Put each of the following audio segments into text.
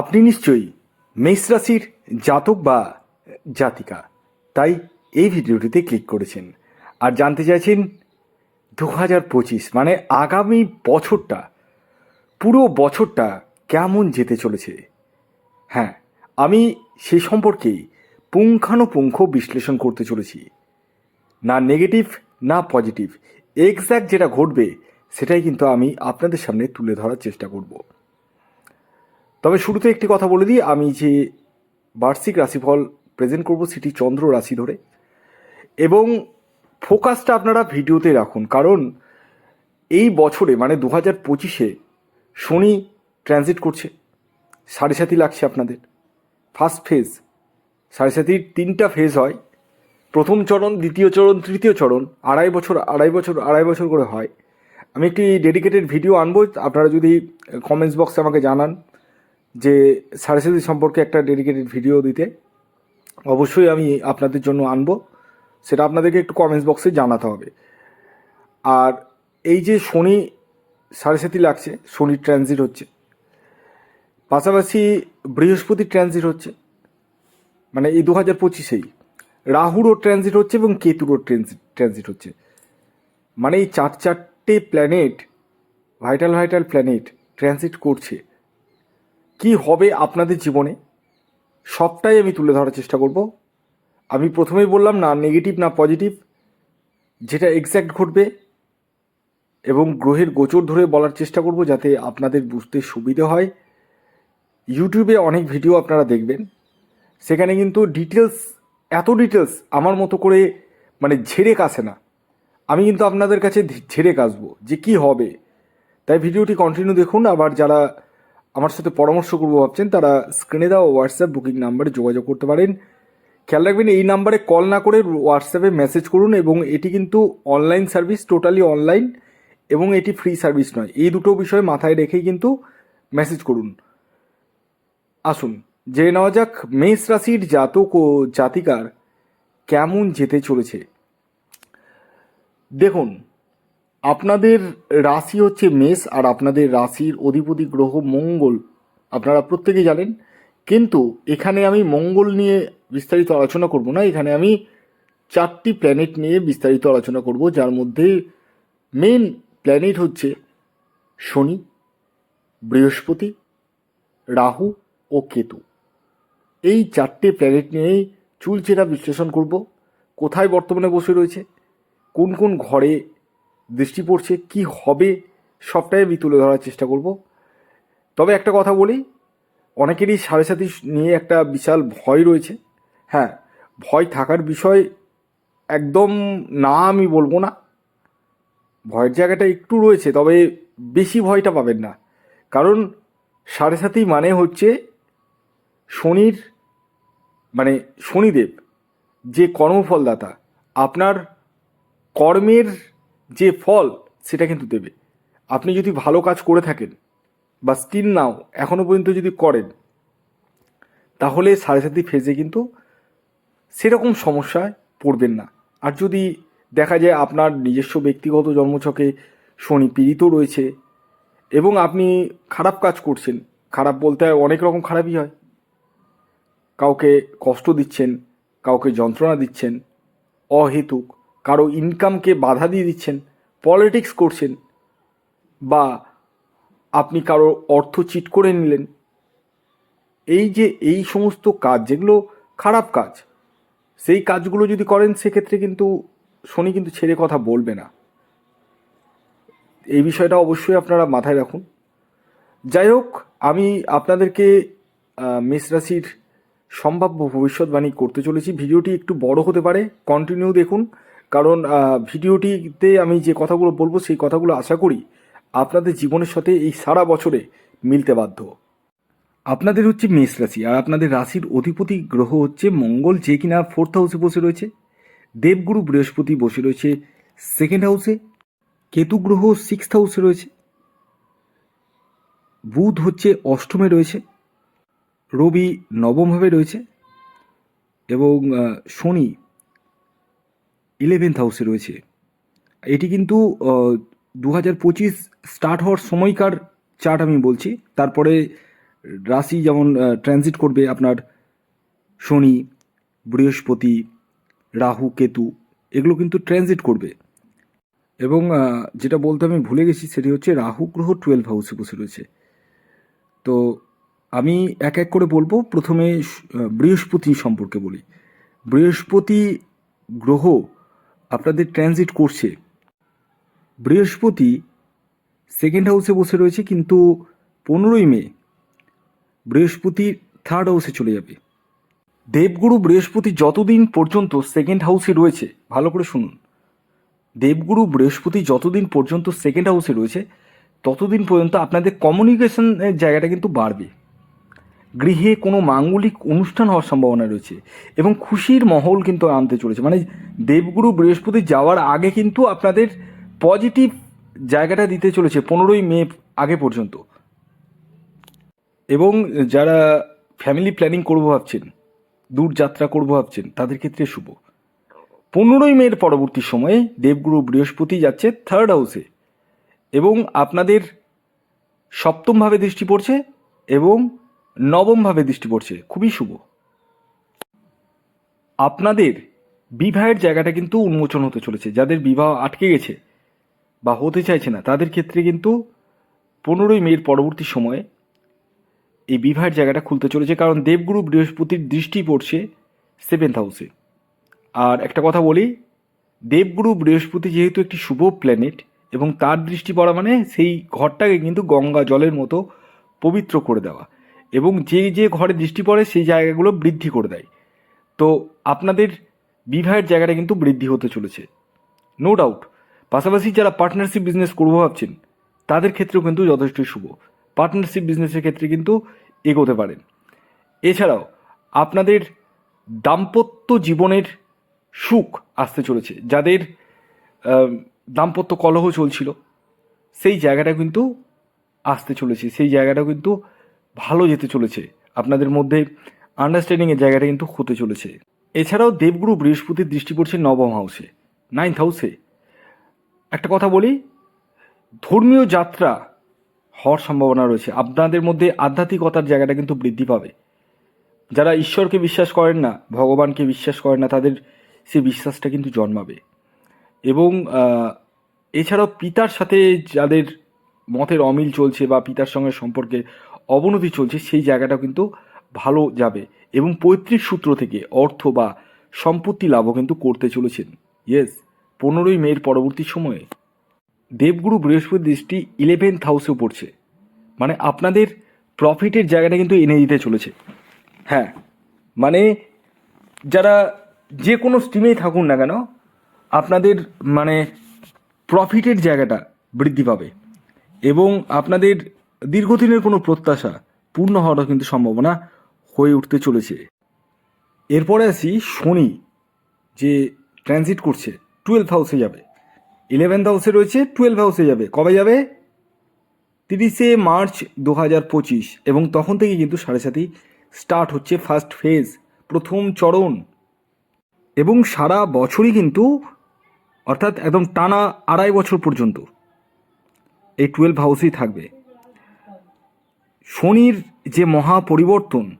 আপনি নিশ্চয়ই মেষ রাশির জাতক বা জাতিকা, তাই এই ভিডিওটিতে ক্লিক করেছেন। আর জানতে চাইছেন দু হাজার পঁচিশ মানে আগামী বছরটা, পুরো বছরটা কেমন যেতে চলেছে? হ্যাঁ আমি সে সম্পর্কে পুঙ্খানুপুঙ্খ বিশ্লেষণ করতে চলেছি। না নেগেটিভ, না পজিটিভ এক্স্যাক্ট যেটা ঘটবে, সেটাই কিন্তু আমি আপনাদের সামনে তুলে ধরার চেষ্টা করব। তবে শুরুতে একটি কথা বলে দিই, আমি যে বার্ষিক রাশিফল প্রেজেন্ট করব সেটি চন্দ্র রাশি ধরে। এবং ফোকাসটা আপনারা ভিডিওতে রাখুন, কারণ এই বছরে মানে দু হাজার পঁচিশে শনি ট্রানজিট করছে, সাড়ে সাতই লাগছে আপনাদের। ফার্স্ট ফেজ সাড়ে সাতির তিনটা ফেজ হয়। প্রথম চরণ, দ্বিতীয় চরণ, তৃতীয় চরণ, আড়াই বছর আড়াই বছর আড়াই বছর করে হয়। আমি একটি ডেডিকেটেড ভিডিও আনব, আপনারা যদি কমেন্টস বক্সে আমাকে জানান। যে সাড়ে সাতি সম্পর্কে একটা ডেডিকেটেড ভিডিও দিতে, অবশ্যই আমি আপনাদের জন্য আনব। সেটা আপনাদেরকে একটু কমেন্টস বক্সে জানাতে হবে। আর এই যে শনি সাড়ে সাতি লাগছে শনির ট্রানজিট হচ্ছে, পাশাপাশি বৃহস্পতি ট্রানজিট হচ্ছে মানে এই দু হাজার পঁচিশেই রাহুরও ট্রানজিট হচ্ছে এবং কেতুরও ট্রানজিট ট্রানজিট হচ্ছে। মানে এই চার চারটে planet vital vital planet transit করছে। কি হবে আপনাদের জীবনে, সবটাই আমি তুলে ধরার চেষ্টা করব। আমি প্রথমেই বললাম, না নেগেটিভ না পজিটিভ যেটা এক্স্যাক্ট ঘটবে এবং গ্রহের গোচর ধরে বলার চেষ্টা করব যাতে আপনাদের বুঝতে সুবিধে হয়। ইউটিউবে অনেক ভিডিও আপনারা দেখবেন, সেখানে কিন্তু ডিটেলস এত ডিটেলস আমার মতো করে মানে ঝেড়ে কাছে না। আমি কিন্তু আপনাদের কাছে ঝেড়ে কাসবো যে কি হবে। তাই ভিডিওটি কন্টিনিউ দেখুন, আবার যারা আমার সাথে পরামর্শ করব ভাবছেন, তারা স্ক্রিনে দেওয়া হোয়াটসঅ্যাপ বুকিং নাম্বারে যোগাযোগ করতে পারেন। খেয়াল রাখবেন, এই নাম্বারে কল না করে হোয়াটসঅ্যাপে মেসেজ করুন এবং এটি কিন্তু অনলাইন সার্ভিস টোটালি অনলাইন এবং এটি ফ্রি সার্ভিস নয়। এই দুটো বিষয় মাথায় রেখেই কিন্তু মেসেজ করুন। আসুন, জেনে নেওয়া যাক, মেষ রাশির জাতক ও জাতিকার কেমন যেতে চলেছে। দেখুন আপনাদের রাশি হচ্ছে মেষ আর আপনাদের রাশির অধিপতি গ্রহ মঙ্গল। আপনারা প্রত্যেকেই জানেন। কিন্তু এখানে আমি মঙ্গল নিয়ে বিস্তারিত আলোচনা করব না। এখানে আমি চারটি প্ল্যানেট নিয়ে বিস্তারিত আলোচনা করব। যার মধ্যে মেন প্ল্যানেট হচ্ছে শনি, বৃহস্পতি, রাহু ও কেতু। এই চারটে প্ল্যানেট নিয়েই চুলচেরা বিশ্লেষণ করব। কোথায় বর্তমানে বসে রয়েছে? কোন কোন ঘরে দৃষ্টি পড়ছে, কি হবে সবটাই আমি তুলে ধরার চেষ্টা করব। তবে একটা কথা বলি, অনেকেরই সাড়ে সাথী নিয়ে একটা বিশাল ভয় রয়েছে। হ্যাঁ ভয় থাকার বিষয় একদম না আমি বলব না। ভয়ের জায়গাটা একটু রয়েছে, তবে বেশি ভয়টা পাবেন না। কারণ সাড়ে সাথী মানে হচ্ছে শনির মানে শনিদেব, যে কর্মফলদাতা, আপনার কর্মের যে ফল সেটা কিন্তু দেবে। আপনি যদি ভালো কাজ করে থাকেন বা স্টিল নাও এখনও পর্যন্ত যদি করেন, তাহলে সাড়ে সাথী ফেজে কিন্তু সেরকম সমস্যায় পড়বেন না। আর যদি দেখা যায় আপনার নিজস্ব ব্যক্তিগত জন্মছকে শনি পীড়িত রয়েছে এবং আপনি খারাপ কাজ করছেন, খারাপ বলতে অনেক রকম খারাপই হয়। কাউকে কষ্ট দিচ্ছেন, কাউকে যন্ত্রণা দিচ্ছেন, অহেতুক কারও ইনকামকে বাধা দিয়ে দিচ্ছেন পলিটিক্স করছেন বা আপনি কারও অর্থ চিট করে নিলেন, এই যে এই সমস্ত কাজ, যেগুলো খারাপ কাজ, সেই কাজগুলো যদি করেন, সেক্ষেত্রে কিন্তু শনি কিন্তু ছেড়ে কথা বলবে না। এই বিষয়টা অবশ্যই আপনারা মাথায় রাখুন। যাই হোক, আমি আপনাদেরকে মেষ রাশির সম্ভাব্য ভবিষ্যৎবাণী করতে চলেছি। ভিডিওটি একটু বড় হতে পারে কন্টিনিউ দেখুন। কারণ ভিডিওটিতে আমি যে কথাগুলো বলব সেই কথাগুলো আশা করি আপনাদের জীবনের সাথে এই সারা বছরে মিলতে বাধ্য। আপনাদের হচ্ছে মেষ রাশি, আর আপনাদের রাশির অধিপতি গ্রহ হচ্ছে মঙ্গল, যে কিনা ফোর্থ হাউসে বসে রয়েছে। দেবগুরু বৃহস্পতি বসে রয়েছে সেকেন্ড হাউসে কেতু গ্রহ সিক্সথ হাউসে রয়েছে। বুধ হচ্ছে অষ্টমে রয়েছে। রবি নবমভাবে রয়েছে। এবং শনি ইলেভেন্থ হাউসে রয়েছে। এটি কিন্তু দু হাজার পঁচিশ স্টার্ট হওয়ার সময়কার চার্ট আমি বলছি। তারপরে রাশি যেমন ট্রানজিট করবে আপনার শনি, বৃহস্পতি, রাহু, কেতু, এগুলো কিন্তু ট্রানজিট করবে। এবং যেটা বলতে আমি ভুলে গেছি সেটি হচ্ছে রাহু গ্রহ টুয়েলভ হাউসে বসে রয়েছে। তো আমি এক এক করে বলব। প্রথমে বৃহস্পতি সম্পর্কে বলি। বৃহস্পতি গ্রহ আপনাদের ট্রানজিট করছে। বৃহস্পতি সেকেন্ড হাউসে বসে রয়েছে, কিন্তু পনেরোই মে বৃহস্পতি থার্ড হাউসে চলে যাবে। দেবগুরু বৃহস্পতি যতদিন পর্যন্ত সেকেন্ড হাউসে রয়েছে, ভালো করে শুনুন। দেবগুরু বৃহস্পতি যতদিন পর্যন্ত সেকেন্ড হাউসে রয়েছে, ততদিন পর্যন্ত আপনাদের কমিউনিকেশনের জায়গাটা কিন্তু বাড়বে। গৃহে কোনো মাঙ্গলিক অনুষ্ঠান হওয়ার সম্ভাবনা রয়েছে এবং খুশির মহল কিন্তু আনতে চলেছে। মানে দেবগুরু বৃহস্পতি যাওয়ার আগে কিন্তু আপনাদের পজিটিভ জায়গাটা দিতে চলেছে পনেরোই মে আগে পর্যন্ত। এবং যারা ফ্যামিলি প্ল্যানিং করব ভাবছেন, দূর যাত্রা করব ভাবছেন, তাদের ক্ষেত্রে শুভ। পনেরোই মের পরবর্তী সময়ে দেবগুরু বৃহস্পতি যাচ্ছে থার্ড হাউসে এবং আপনাদের সপ্তমভাবে দৃষ্টি পড়ছে এবং নবমভাবে দৃষ্টি পড়ছে। খুবই শুভ। আপনাদের বিবাহের জায়গাটা কিন্তু উন্মোচন হতে চলেছে। যাদের বিবাহ আটকে গেছে বা হতে চাইছে না, তাদের ক্ষেত্রে কিন্তু পনেরোই মের পরবর্তী সময়ে এই বিবাহের জায়গাটা খুলতে চলেছে। কারণ দেবগুরু বৃহস্পতির দৃষ্টি পড়ছে সেভেন্থ হাউসে আর একটা কথা বলি, দেবগুরু বৃহস্পতি যেহেতু একটি শুভ প্ল্যানেট এবং তার দৃষ্টি পড়া মানে সেই ঘরটাকে কিন্তু গঙ্গা জলের মতো পবিত্র করে দেওয়া। এবং যে যে ঘরে দৃষ্টি পড়ে সেই জায়গাগুলো বৃদ্ধি করে দেয়। তো আপনাদের বিবাহের জায়গাটা কিন্তু বৃদ্ধি হতে চলেছে। নো ডাউট পাশাপাশি যারা পার্টনারশিপ বিজনেস করব ভাবছেন, তাদের ক্ষেত্রেও কিন্তু যথেষ্ট শুভ। পার্টনারশিপ বিজনেসের ক্ষেত্রে কিন্তু এগোতে পারেন। এছাড়াও, আপনাদের দাম্পত্য জীবনের সুখ আসতে চলেছে। যাদের দাম্পত্য কলহ চলছিল, সেই জায়গাটা কিন্তু আসতে চলেছে। সেই জায়গাটা কিন্তু ভালো যেতে চলেছে। আপনাদের মধ্যে আন্ডারস্ট্যান্ডিংয়ের জায়গাটা কিন্তু হতে চলেছে। এছাড়াও দেবগুরু বৃহস্পতির দৃষ্টি পড়ছে নবম হাউসে নাইন্থ হাউসে একটা কথা বলি, ধর্মীয় যাত্রা হওয়ার সম্ভাবনা রয়েছে। আপনাদের মধ্যে আধ্যাত্মিকতার জায়গাটা কিন্তু বৃদ্ধি পাবে। যারা ঈশ্বরকে বিশ্বাস করেন না, ভগবানকে বিশ্বাস করেন না, তাদের সে বিশ্বাসটা কিন্তু জন্মাবে। এবং এছাড়াও পিতার সাথে যাদের মতের অমিল চলছে বা পিতার সঙ্গে সম্পর্কে অবনতি চলছে, সেই জায়গাটাও কিন্তু ভালো যাবে এবং পৈতৃক সূত্র থেকে অর্থ বা সম্পত্তি লাভও কিন্তু করতে চলেছেন। ইয়েস পনেরোই মের পরবর্তী সময়ে দেবগুরু বৃহস্পতি দৃষ্টি ইলেভেন্থ হাউসেও পড়ছে। মানে আপনাদের প্রফিটের জায়গাটা কিন্তু এনে দিতে চলেছে। হ্যাঁ মানে যারা যে কোনো স্ট্রিমেই থাকুন না কেন, আপনাদের মানে প্রফিটের জায়গাটা বৃদ্ধি পাবে এবং আপনাদের দীর্ঘদিনের কোনো প্রত্যাশা পূর্ণ হওয়ারও কিন্তু সম্ভাবনা হয়ে উঠতে চলেছে। এরপরে আসি শনি যে ট্রানজিট করছে টুয়েলভ হাউসে যাবে। ইলেভেন্থ হাউসে রয়েছে টুয়েলভ হাউসে যাবে। কবে যাবে? তিরিশে মার্চ দু হাজার পঁচিশ, এবং তখন থেকে কিন্তু সাড়ে সাথী স্টার্ট হচ্ছে ফার্স্ট ফেজ প্রথম চরণ। এবং সারা বছরই কিন্তু, অর্থাৎ একদম টানা আড়াই বছর পর্যন্ত, এই টুয়েলভ হাউসেই থাকবে। শনির যে মহা পরিবর্তন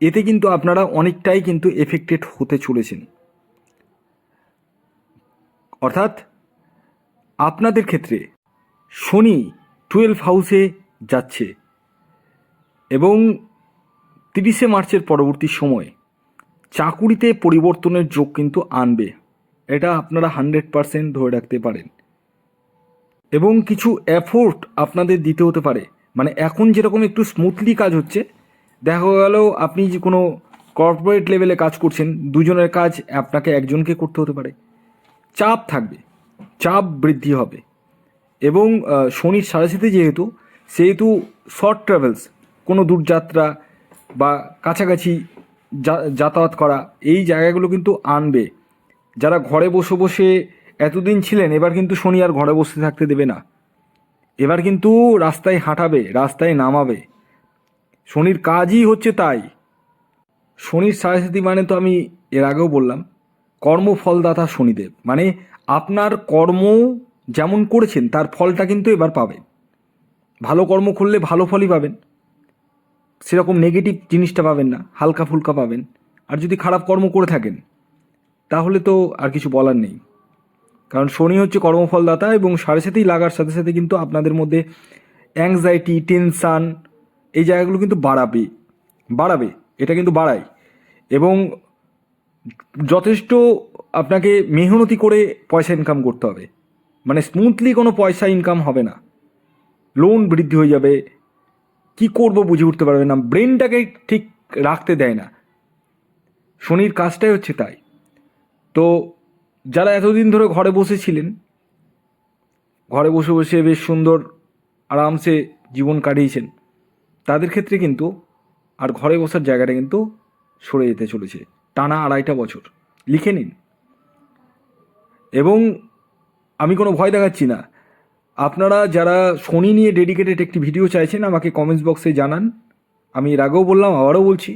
এতে কিন্তু আপনারা অনেকটাই কিন্তু এফেক্টেড হতে চলেছেন। অর্থাৎ আপনাদের ক্ষেত্রে শনি টুয়েলভ হাউসে যাচ্ছে এবং তিরিশে মার্চের পরবর্তী সময় চাকুরিতে পরিবর্তনের যোগ কিন্তু আনবে। এটা আপনারা হান্ড্রেড পারসেন্ট ধরে রাখতে পারেন। এবং কিছু এফোর্ট আপনাদের দিতে হতে পারে। মানে এখন যেরকম একটু স্মুথলি কাজ হচ্ছে, দেখা গেল আপনি যে কোনো কর্পোরেট লেভেলে কাজ করছেন, দুজনের কাজ আপনাকে একজনকে করতে হতে পারে। চাপ থাকবে, চাপ বৃদ্ধি হবে। এবং শনির সারাসাথে যেহেতু, সেহেতু শর্ট ট্রাভেলস কোনো দূরযাত্রা বা কাছাকাছি যাতায়াত করা, এই জায়গাগুলো কিন্তু আনবে। যারা ঘরে বসে বসে এতদিন ছিলেন, এবার কিন্তু শনি আর ঘরে বসে থাকতে দেবে না। এবার কিন্তু রাস্তায় হাঁটাবে, রাস্তায় নামাবে। শনির কাজই হচ্ছে তাই। শনির সারাসাথী মানে তো আমি এর আগেও বললাম, কর্মফলদাতা শনিদেব। মানে আপনার কর্ম যেমন করেছেন, তার ফলটা কিন্তু এবার পাবেন। ভালো কর্ম করলে ভালো ফলই পাবেন। সেরকম নেগেটিভ জিনিসটা পাবেন না, হালকা ফুলকা পাবেন। আর যদি খারাপ কর্ম করে থাকেন, তাহলে তো আর কিছু বলার নেই। কারণ শনি হচ্ছে কর্মফলদাতা এবং সাড়ে সাথেই লাগার সাথে সাথে কিন্তু আপনাদের মধ্যে অ্যাংজাইটি টেনশান এই জায়গাগুলো কিন্তু বাড়াবে বাড়াবে, এটা কিন্তু বাড়ায়। এবং যথেষ্ট আপনাকে মেহনতি করে পয়সা ইনকাম করতে হবে। মানে স্মুথলি কোনো পয়সা ইনকাম হবে না। লোন বৃদ্ধি হয়ে যাবে। কি করব বুঝে উঠতে পারবে না। ব্রেনটাকে ঠিক রাখতে দেয় না। শনির কাজটাই হচ্ছে তাই। তো যারা এতদিন ধরে ঘরে বসেছিলেন ঘরে বসে বসে বেশ সুন্দর আরামসে জীবন কাটিয়েছেন, তাদের ক্ষেত্রে কিন্তু আর ঘরে বসার জায়গাটা কিন্তু সরে যেতে চলেছে টানা আড়াইটা বছর। লিখে নিন। এবং আমি কোনো ভয় দেখাচ্ছি না। আপনারা যারা শনি নিয়ে ডেডিকেটেড একটি ভিডিও চাইছেন, আমাকে কমেন্টস বক্সে জানান। আমি এর আগেও বললাম, আবারও বলছি,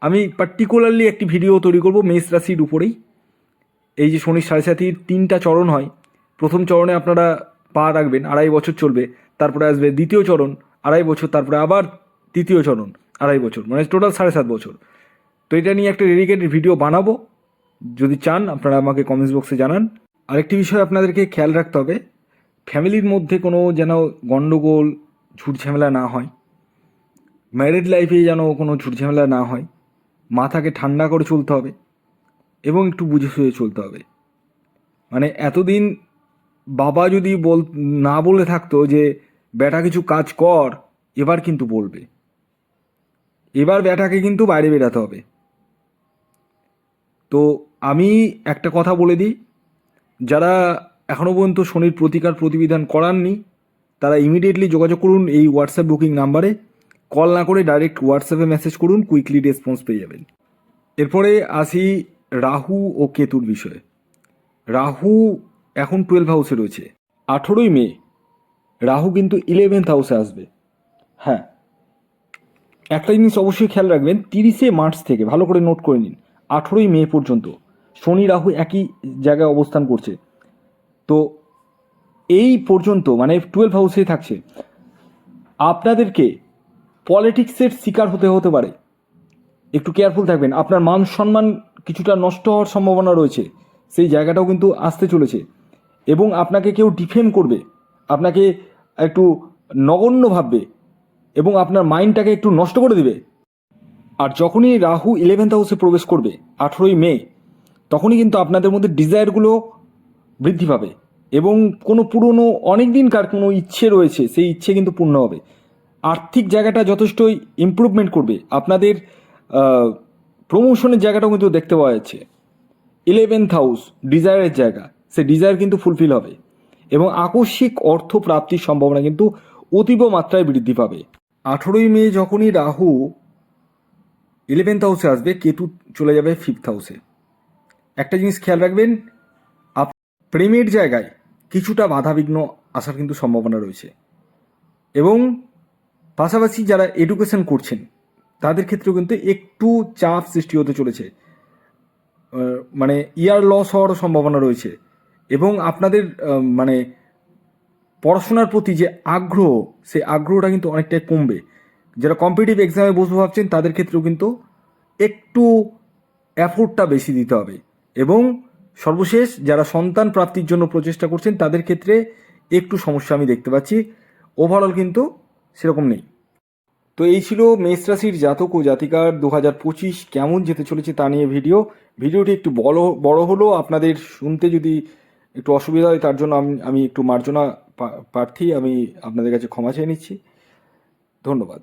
আমি পার্টিকুলারলি একটি ভিডিও তৈরি করব মেষ রাশির উপরেই। এই যে শনির সাড়ে সাথীর তিনটা চরণ হয়, প্রথম চরণে আপনারা পা রাখবেন, আড়াই বছর চলবে, তারপরে আসবে দ্বিতীয় চরণ, আড়াই বছর, তারপরে আবার তৃতীয় চরণ, আড়াই বছর মানে টোটাল সাড়ে সাত বছর। তো এটা নিয়ে একটা ডেডিকেটেড ভিডিও বানাবো। যদি চান, আপনারা আমাকে কমেন্টস বক্সে জানান। আরেকটি বিষয় আপনাদেরকে খেয়াল রাখতে হবে, ফ্যামিলির মধ্যে কোনো যেন গণ্ডগোল ঝুটঝামেলা না হয় ম্যারিড লাইফে যেন কোনো ঝুটঝামেলা না হয়, মাথাকে ঠান্ডা করে চলতে হবে এবং একটু বুঝে শুয়ে চলতে হবে। মানে এতদিন বাবা যদি বল, না বলে থাকতো যে, বেটা, কিছু কাজ কর, এবার কিন্তু বলবে। এবার বেটাকে কিন্তু বাইরে বেরাতে হবে। তো আমি একটা কথা বলে দিই, যারা এখনও পর্যন্ত শনির প্রতিকার প্রতিবিধান করাননি, তারা ইমিডিয়েটলি যোগাযোগ করুন এই হোয়াটসঅ্যাপ বুকিং নাম্বারে কল না করে ডাইরেক্ট হোয়াটসঅ্যাপে মেসেজ করুন কুইকলি রেসপন্স পেয়ে যাবেন। এরপরে আসি রাহু ও কেতুর বিষয়ে। রাহু এখন টুয়েলভ হাউসে রয়েছে। আঠেরোই মে, রাহু কিন্তু ইলেভেন্থ হাউসে আসবে। হ্যাঁ। একটা জিনিস অবশ্যই খেয়াল রাখবেন, তিরিশে মার্চ থেকে, ভালো করে নোট করে নিন, আঠেরোই মে পর্যন্ত শনি রাহু একই জায়গায় অবস্থান করছে। তো এই পর্যন্ত মানে টুয়েলভ হাউসে থাকছে। আপনাদেরকে পলিটিক্সের শিকার হতে হতে পারে। একটু কেয়ারফুল থাকবেন। আপনার মান সম্মান কিছুটা নষ্ট হওয়ার সম্ভাবনা রয়েছে। সেই জায়গাটাও কিন্তু আসতে চলেছে। এবং আপনাকে কেউ ডিফেম করবে। আপনাকে একটু নগণ্য ভাববে। এবং আপনার মাইন্ডটাকে একটু নষ্ট করে দিবে। আর যখনই রাহু ইলেভেন্থ হাউসে প্রবেশ করবে, আঠেরোই মে, তখনই কিন্তু আপনাদের মধ্যে ডিজায়ারগুলো বৃদ্ধি পাবে। এবং কোনো পুরনো অনেক দিনকার কোনো ইচ্ছে রয়েছে, সেই ইচ্ছে কিন্তু পূর্ণ হবে। আর্থিক জায়গাটা যথেষ্টই ইমপ্রুভমেন্ট করবে। আপনাদের প্রমোশনের জায়গাটাও কিন্তু দেখতে পাওয়া যাচ্ছে। ইলেভেন্থ হাউস ডিজায়ারের জায়গা সে ডিজায়ার কিন্তু ফুলফিল হবে। এবং আকস্মিক অর্থ প্রাপ্তির সম্ভাবনা কিন্তু অতীব মাত্রায় বৃদ্ধি পাবে। আঠেরোই মে যখনই রাহু ইলেভেন্থ হাউসে আসবে, কেতু চলে যাবে ফিফথ হাউসে একটা জিনিস খেয়াল রাখবেন প্রেমের জায়গায় কিছুটা বাধাবিঘ্ন আসার কিন্তু সম্ভাবনা রয়েছে। এবং পাশাপাশি যারা এডুকেশন করছেন তাদের ক্ষেত্রেও কিন্তু একটু চাপ সৃষ্টি হতে চলেছে। মানে ইয়ার লস হওয়ারও সম্ভাবনা রয়েছে এবং আপনাদের মানে পড়াশোনার প্রতি যে আগ্রহ সে আগ্রহটা কিন্তু অনেকটাই কমবে। যারা কম্পিটিটিভ এক্সামে বসবো ভাবছেন, তাদের ক্ষেত্রেও কিন্তু একটু অ্যাফোর্টটা বেশি দিতে হবে এবং সর্বশেষ যারা সন্তান প্রাপ্তির জন্য প্রচেষ্টা করছেন, তাদের ক্ষেত্রে একটু সমস্যা আমি দেখতে পাচ্ছি। ওভারঅল কিন্তু সেরকম নেই। তো এই ছিল মেষ রাশির জাতক ও জাতিকার দু হাজার পঁচিশ কেমন যেতে চলেছে তা নিয়ে ভিডিও। ভিডিওটি একটু বড় বড় হলো, আপনাদের শুনতে যদি একটু অসুবিধা হয় তার জন্য আমি আমি একটু মার্জনা প্রার্থী আমি আপনাদের কাছে ক্ষমা চেয়ে নিচ্ছি। ধন্যবাদ।